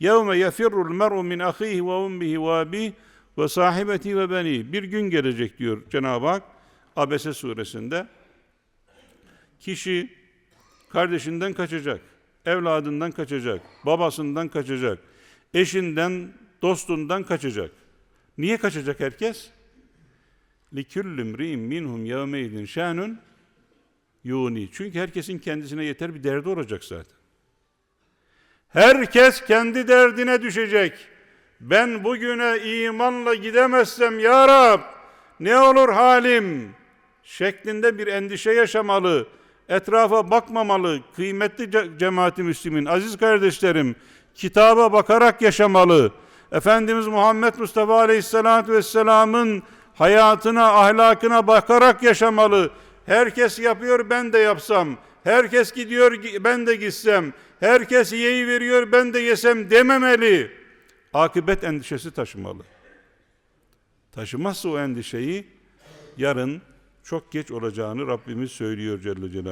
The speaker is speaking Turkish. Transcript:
Yevme yefirrul mer'u min ahihi ve ummihi ve abihi ve sahibeti ve beni. Bir gün gelecek diyor Cenab-ı Hak Abese suresinde. Kişi kardeşinden kaçacak, evladından kaçacak, babasından kaçacak, eşinden, dostundan kaçacak. Niye kaçacak herkes? لِكُلِّ مْرِئٍ مِنْهُمْ يَوْمَيْدٍ شَانٌ yuni. Çünkü herkesin kendisine yeter bir derdi olacak zaten. Herkes kendi derdine düşecek. Ben bugüne imanla gidemezsem ya Rab ne olur halim şeklinde bir endişe yaşamalı. Etrafa bakmamalı. Kıymetli ce- cemaati Müslümin, aziz kardeşlerim, kitaba bakarak yaşamalı. Efendimiz Muhammed Mustafa Aleyhisselatü Vesselam'ın hayatına, ahlakına bakarak yaşamalı. Herkes yapıyor, ben de yapsam. Herkes gidiyor, gi- ben de gitsem. Herkes yeyi veriyor, ben de yesem dememeli. Akıbet endişesi taşımalı. Taşımazsa o endişeyi yarın çok geç olacağını Rabbimiz söylüyor Celle Celaluhu.